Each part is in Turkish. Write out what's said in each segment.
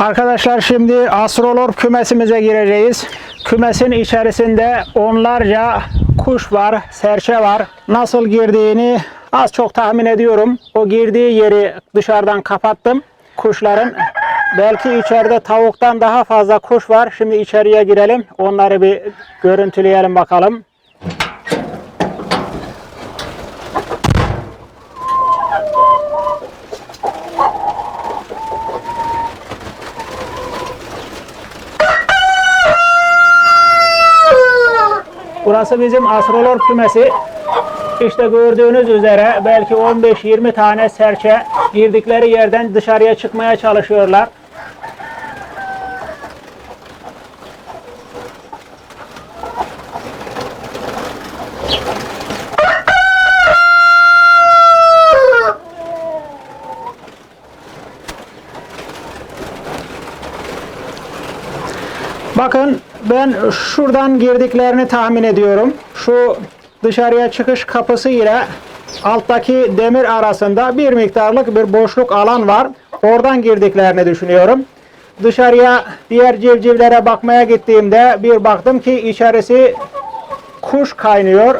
Arkadaşlar şimdi astrolog kümesimize gireceğiz. Kümesin içerisinde onlarca kuş var, serçe var. Nasıl girdiğini az çok tahmin ediyorum. O girdiği yeri dışarıdan kapattım. Kuşların belki içeride tavuktan daha fazla kuş var. Şimdi içeriye girelim. Onları bir görüntüleyelim bakalım. Burası bizim astrolog kümesi. İşte gördüğünüz üzere belki 15-20 tane serçe girdikleri yerden dışarıya çıkmaya çalışıyorlar. Bakın ben şuradan girdiklerini tahmin ediyorum. Şu dışarıya çıkış kapısı ile alttaki demir arasında bir miktarlık bir boşluk alan var. Oradan girdiklerini düşünüyorum. Dışarıya diğer civcivlere bakmaya gittiğimde bir baktım ki içerisi kuş kaynıyor.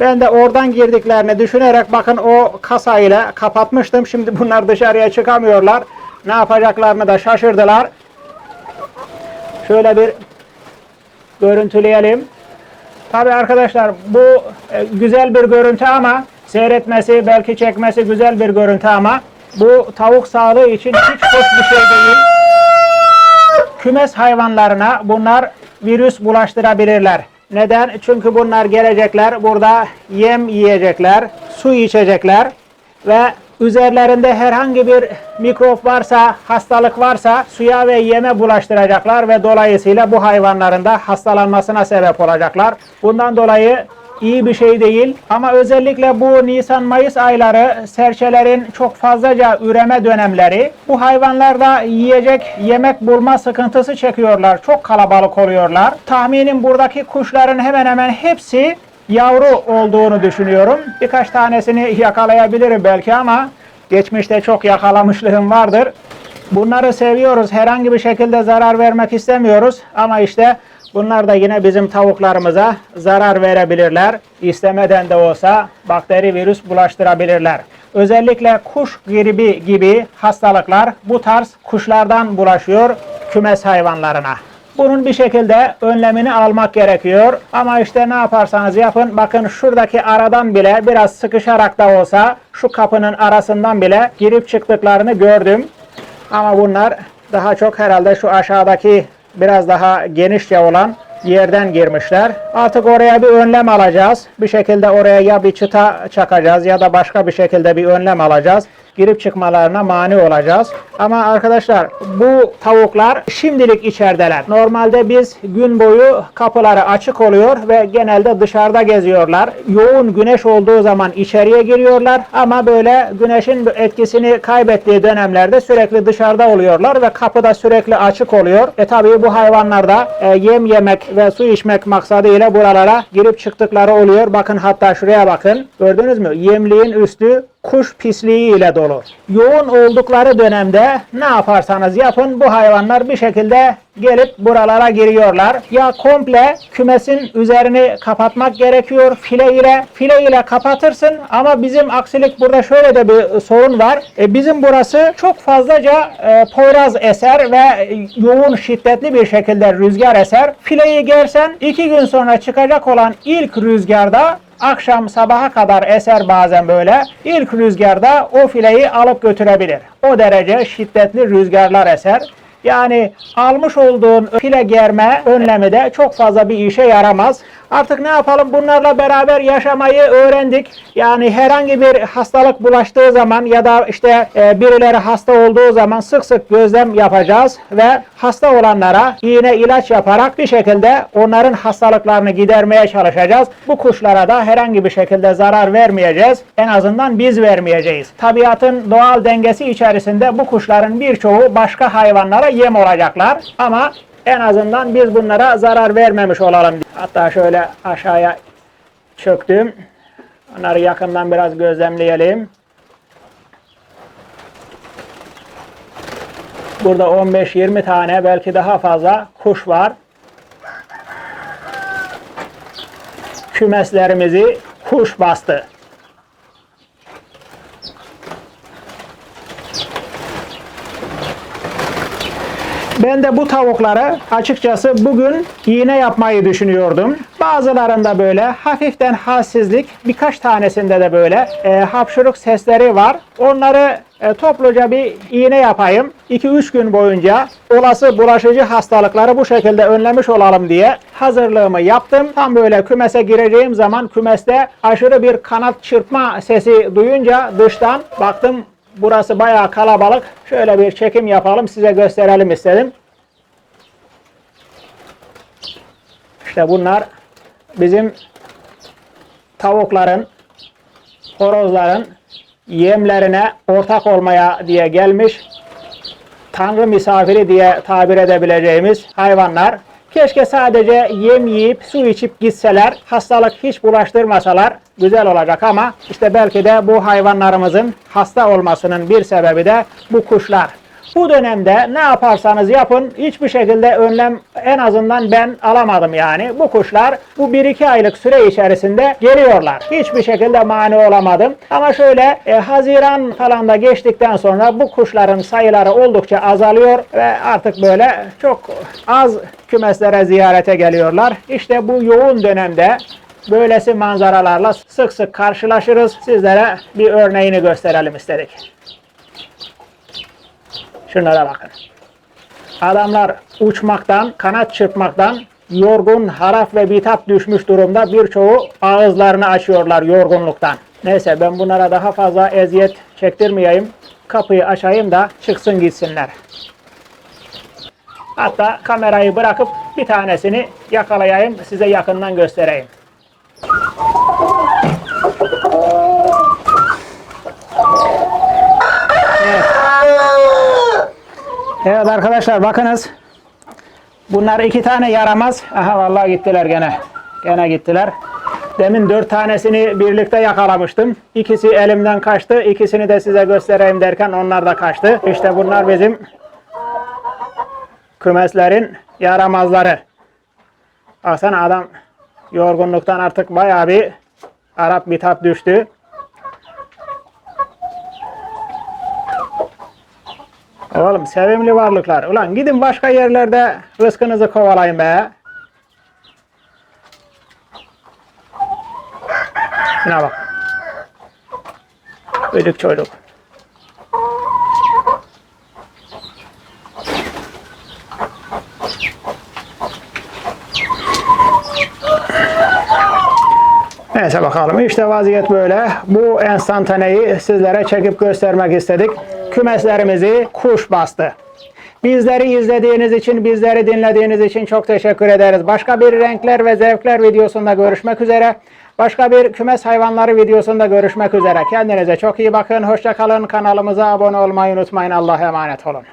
Ben de oradan girdiklerini düşünerek bakın o kasayla kapatmıştım. Şimdi bunlar dışarıya çıkamıyorlar. Ne yapacaklarını da şaşırdılar. Şöyle bir görüntüleyelim. Tabi arkadaşlar bu e, güzel bir görüntü ama seyretmesi belki çekmesi güzel bir görüntü ama bu tavuk sağlığı için hiç hoş bir şey değil. Kümes hayvanlarına bunlar virüs bulaştırabilirler. Neden? Çünkü bunlar gelecekler burada yem yiyecekler, su içecekler ve üzerlerinde herhangi bir mikrop varsa, hastalık varsa suya ve yeme bulaştıracaklar ve dolayısıyla bu hayvanların da hastalanmasına sebep olacaklar. Bundan dolayı iyi bir şey değil ama özellikle bu Nisan-Mayıs ayları serçelerin çok fazlaca üreme dönemleri. Bu hayvanlar da yiyecek yemek bulma sıkıntısı çekiyorlar. Çok kalabalık oluyorlar. Tahminim buradaki kuşların hemen hemen hepsi yavru olduğunu düşünüyorum. Birkaç tanesini yakalayabilirim belki ama geçmişte çok yakalamışlığım vardır. Bunları seviyoruz. Herhangi bir şekilde zarar vermek istemiyoruz. Ama işte bunlar da yine bizim tavuklarımıza zarar verebilirler. İstemeden de olsa bakteri virüs bulaştırabilirler. Özellikle kuş gribi gibi hastalıklar bu tarz kuşlardan bulaşıyor kümes hayvanlarına. Bunun bir şekilde önlemini almak gerekiyor. Ama işte ne yaparsanız yapın. Bakın şuradaki aradan bile biraz sıkışarak da olsa şu kapının arasından bile girip çıktıklarını gördüm. Ama bunlar daha çok herhalde şu aşağıdaki biraz daha genişçe olan yerden girmişler. Artık oraya bir önlem alacağız. Bir şekilde oraya ya bir çıta çakacağız ya da başka bir şekilde bir önlem alacağız. Girip çıkmalarına mani olacağız. Ama arkadaşlar bu tavuklar şimdilik içerideler. Normalde biz gün boyu kapıları açık oluyor ve genelde dışarıda geziyorlar. Yoğun güneş olduğu zaman içeriye giriyorlar ama böyle güneşin etkisini kaybettiği dönemlerde sürekli dışarıda oluyorlar ve kapı da sürekli açık oluyor. E tabii bu hayvanlar da e, yem yemek ve su içmek maksadıyla buralara girip çıktıkları oluyor. Bakın hatta şuraya bakın. Gördünüz mü? Yemliğin üstü kuş pisliği ile dolu. Yoğun oldukları dönemde ne yaparsanız yapın bu hayvanlar bir şekilde gelip buralara giriyorlar. Ya komple kümesin üzerini kapatmak gerekiyor file ile. File ile kapatırsın ama bizim aksilik burada şöyle de bir sorun var. E, bizim burası çok fazlaca e, poyraz eser ve yoğun şiddetli bir şekilde rüzgar eser. Fileyi gersen iki gün sonra çıkacak olan ilk rüzgarda akşam sabaha kadar eser bazen böyle. İlk rüzgarda o fileyi alıp götürebilir. O derece şiddetli rüzgarlar eser. Yani almış olduğun file germe önlemi de çok fazla bir işe yaramaz. Artık ne yapalım bunlarla beraber yaşamayı öğrendik. Yani herhangi bir hastalık bulaştığı zaman ya da işte e, birileri hasta olduğu zaman sık sık gözlem yapacağız ve hasta olanlara iğne ilaç yaparak bir şekilde onların hastalıklarını gidermeye çalışacağız. Bu kuşlara da herhangi bir şekilde zarar vermeyeceğiz. En azından biz vermeyeceğiz. Tabiatın doğal dengesi içerisinde bu kuşların birçoğu başka hayvanlara yem olacaklar. Ama en azından biz bunlara zarar vermemiş olalım. Hatta şöyle aşağıya çöktüm. Onları yakından biraz gözlemleyelim. Burada 15-20 tane belki daha fazla kuş var. Kümeslerimizi kuş bastı. Ben de bu tavukları açıkçası bugün iğne yapmayı düşünüyordum. Bazılarında böyle hafiften halsizlik, birkaç tanesinde de böyle e, hapşuruk sesleri var. Onları e, topluca bir iğne yapayım. 2-3 gün boyunca olası bulaşıcı hastalıkları bu şekilde önlemiş olalım diye hazırlığımı yaptım. Tam böyle kümese gireceğim zaman kümeste aşırı bir kanat çırpma sesi duyunca dıştan baktım Burası bayağı kalabalık. Şöyle bir çekim yapalım size gösterelim istedim. İşte bunlar bizim tavukların, horozların yemlerine ortak olmaya diye gelmiş. Tanrı misafiri diye tabir edebileceğimiz hayvanlar. Keşke sadece yem yiyip su içip gitseler, hastalık hiç bulaştırmasalar güzel olacak ama işte belki de bu hayvanlarımızın hasta olmasının bir sebebi de bu kuşlar. Bu dönemde ne yaparsanız yapın hiçbir şekilde önlem en azından ben alamadım yani. Bu kuşlar bu 1-2 aylık süre içerisinde geliyorlar. Hiçbir şekilde mani olamadım. Ama şöyle e, Haziran falan da geçtikten sonra bu kuşların sayıları oldukça azalıyor ve artık böyle çok az kümeslere ziyarete geliyorlar. İşte bu yoğun dönemde böylesi manzaralarla sık sık karşılaşırız. Sizlere bir örneğini gösterelim istedik. Şunlara bakın. Adamlar uçmaktan, kanat çırpmaktan yorgun, harap ve bitap düşmüş durumda birçoğu ağızlarını açıyorlar yorgunluktan. Neyse ben bunlara daha fazla eziyet çektirmeyeyim. Kapıyı açayım da çıksın gitsinler. Hatta kamerayı bırakıp bir tanesini yakalayayım, size yakından göstereyim. Evet. Arkadaşlar bakınız. Bunlar iki tane yaramaz. Aha vallahi gittiler gene. Gene gittiler. Demin dört tanesini birlikte yakalamıştım. İkisi elimden kaçtı. İkisini de size göstereyim derken onlar da kaçtı. İşte bunlar bizim kümeslerin yaramazları. Baksana adam yorgunluktan artık bayağı bir Arap bitap düştü. Oğlum sevimli varlıklar. Ulan gidin başka yerlerde rızkınızı kovalayın be. Şuna bak. Çocuk çocuk. Neyse bakalım işte vaziyet böyle. Bu enstantaneyi sizlere çekip göstermek istedik. Kümeslerimizi kuş bastı. Bizleri izlediğiniz için, bizleri dinlediğiniz için çok teşekkür ederiz. Başka bir renkler ve zevkler videosunda görüşmek üzere. Başka bir kümes hayvanları videosunda görüşmek üzere. Kendinize çok iyi bakın. Hoşça kalın. Kanalımıza abone olmayı unutmayın. Allah'a emanet olun.